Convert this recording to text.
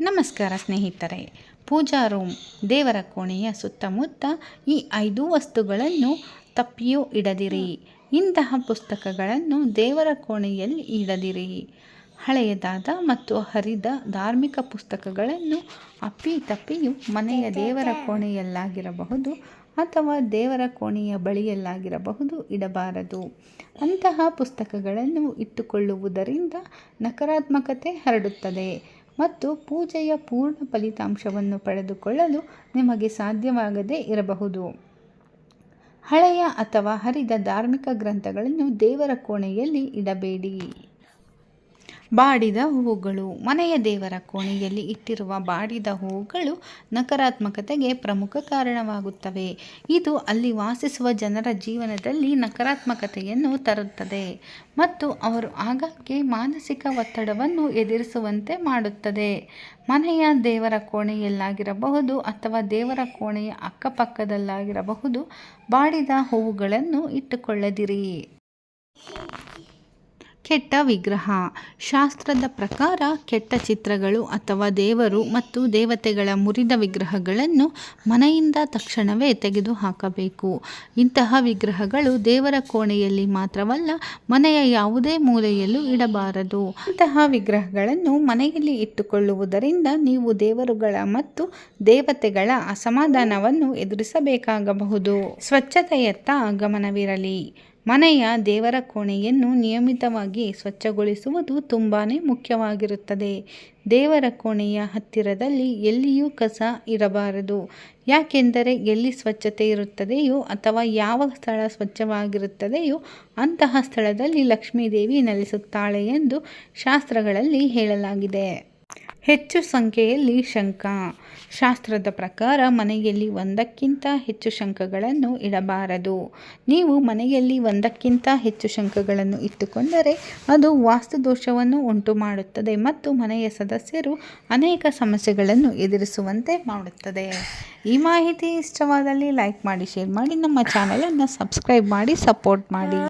ನಮಸ್ಕಾರ ಸ್ನೇಹಿತರೆ. ಪೂಜಾ ರೂಮ್, ದೇವರ ಕೋಣೆಯ ಸುತ್ತಮುತ್ತ ಈ ಐದು ವಸ್ತುಗಳನ್ನು ತಪ್ಪಿಯೂ ಇಡದಿರಿ. ಇಂತಹ ಪುಸ್ತಕಗಳನ್ನು ದೇವರ ಕೋಣೆಯಲ್ಲಿ ಇಡದಿರಿ. ಹಳೆಯದಾದ ಮತ್ತು ಹರಿದ ಧಾರ್ಮಿಕ ಪುಸ್ತಕಗಳನ್ನು ಅಪ್ಪಿ ತಪ್ಪಿಯು ಮನೆಯ ದೇವರ ಕೋಣೆಯಲ್ಲಾಗಿರಬಹುದು ಅಥವಾ ದೇವರ ಕೋಣೆಯ ಬಳಿಯಲ್ಲಾಗಿರಬಹುದು ಇಡಬಾರದು. ಅಂತಹ ಪುಸ್ತಕಗಳನ್ನು ಇಟ್ಟುಕೊಳ್ಳುವುದರಿಂದ ನಕಾರಾತ್ಮಕತೆ ಹರಡುತ್ತದೆ. ಮತ್ತು ಪೂಜೆಯ ಪೂರ್ಣ ಫಲಿತಾಂಶವನ್ನು ಪಡೆದುಕೊಳ್ಳಲು ನಿಮಗೆ ಸಾಧ್ಯವಾಗದೇ ಇರಬಹುದು. ಹಳೆಯ ಅಥವಾ ಹರಿದ ಧಾರ್ಮಿಕ ಗ್ರಂಥಗಳನ್ನು ದೇವರ ಕೋಣೆಯಲ್ಲಿ ಇಡಬೇಡಿ. ಬಾಡಿದ ಹೂವುಗಳು. ಮನೆಯ ದೇವರ ಕೋಣೆಯಲ್ಲಿ ಇಟ್ಟಿರುವ ಬಾಡಿದ ಹೂವುಗಳು ನಕಾರಾತ್ಮಕತೆಗೆ ಪ್ರಮುಖ ಕಾರಣವಾಗುತ್ತವೆ. ಇದು ಅಲ್ಲಿ ವಾಸಿಸುವ ಜನರ ಜೀವನದಲ್ಲಿ ನಕಾರಾತ್ಮಕತೆಯನ್ನು ತರುತ್ತದೆ ಮತ್ತು ಅವರು ಆಗಾಗ್ಗೆ ಮಾನಸಿಕ ಒತ್ತಡವನ್ನು ಎದುರಿಸುವಂತೆ ಮಾಡುತ್ತದೆ. ಮನೆಯ ದೇವರ ಕೋಣೆಯಲ್ಲಾಗಿರಬಹುದು ಅಥವಾ ದೇವರ ಕೋಣೆಯ ಅಕ್ಕಪಕ್ಕದಲ್ಲಾಗಿರಬಹುದು ಬಾಡಿದ ಹೂವುಗಳನ್ನು ಇಟ್ಟುಕೊಳ್ಳದಿರಿ. ಕೆಟ್ಟ ವಿಗ್ರಹ. ಶಾಸ್ತ್ರದ ಪ್ರಕಾರ ಕೆಟ್ಟ ಚಿತ್ರಗಳು ಅಥವಾ ದೇವರು ಮತ್ತು ದೇವತೆಗಳ ಮುರಿದ ವಿಗ್ರಹಗಳನ್ನು ಮನೆಯಿಂದ ತಕ್ಷಣವೇ ತೆಗೆದುಹಾಕಬೇಕು. ಇಂತಹ ವಿಗ್ರಹಗಳು ದೇವರ ಕೋಣೆಯಲ್ಲಿ ಮಾತ್ರವಲ್ಲ, ಮನೆಯ ಯಾವುದೇ ಮೂಲೆಯಲ್ಲೂ ಇಡಬಾರದು. ಇಂತಹ ವಿಗ್ರಹಗಳನ್ನು ಮನೆಯಲ್ಲಿ ಇಟ್ಟುಕೊಳ್ಳುವುದರಿಂದ ನೀವು ದೇವರುಗಳ ಮತ್ತು ದೇವತೆಗಳ ಅಸಮಾಧಾನವನ್ನು ಎದುರಿಸಬೇಕಾಗಬಹುದು. ಸ್ವಚ್ಛತೆಯತ್ತ ಗಮನವಿರಲಿ. ಮನೆಯ ದೇವರ ಕೋಣೆಯನ್ನು ನಿಯಮಿತವಾಗಿ ಸ್ವಚ್ಛಗೊಳಿಸುವುದು ತುಂಬಾ ಮುಖ್ಯವಾಗಿರುತ್ತದೆ. ದೇವರ ಕೋಣೆಯ ಹತ್ತಿರದಲ್ಲಿ ಎಲ್ಲಿಯೂ ಕಸ ಇರಬಾರದು. ಯಾಕೆಂದರೆ ಎಲ್ಲಿ ಸ್ವಚ್ಛತೆ ಇರುತ್ತದೆಯೋ ಅಥವಾ ಯಾವ ಸ್ಥಳ ಸ್ವಚ್ಛವಾಗಿರುತ್ತದೆಯೋ ಅಂತಹ ಸ್ಥಳದಲ್ಲಿ ಲಕ್ಷ್ಮೀದೇವಿ ನೆಲೆಸುತ್ತಾಳೆ ಎಂದು ಶಾಸ್ತ್ರಗಳಲ್ಲಿ ಹೇಳಲಾಗಿದೆ. ಹೆಚ್ಚು ಸಂಖ್ಯೆಯಲ್ಲಿ ಶಂಖ. ಶಾಸ್ತ್ರದ ಪ್ರಕಾರ ಮನೆಯಲ್ಲಿ ಒಂದಕ್ಕಿಂತ ಹೆಚ್ಚು ಶಂಖಗಳನ್ನು ಇಡಬಾರದು. ನೀವು ಮನೆಯಲ್ಲಿ ಒಂದಕ್ಕಿಂತ ಹೆಚ್ಚು ಶಂಖಗಳನ್ನು ಇಟ್ಟುಕೊಂಡರೆ ಅದು ವಾಸ್ತುದೋಷವನ್ನು ಉಂಟು ಮಾಡುತ್ತದೆ ಮತ್ತು ಮನೆಯ ಸದಸ್ಯರು ಅನೇಕ ಸಮಸ್ಯೆಗಳನ್ನು ಎದುರಿಸುವಂತೆ ಮಾಡುತ್ತದೆ. ಈ ಮಾಹಿತಿ ಇಷ್ಟವಾದಲ್ಲಿ ಲೈಕ್ ಮಾಡಿ, ಶೇರ್ ಮಾಡಿ, ನಮ್ಮ ಚಾನಲನ್ನು ಸಬ್ಸ್ಕ್ರೈಬ್ ಮಾಡಿ, ಸಪೋರ್ಟ್ ಮಾಡಿ.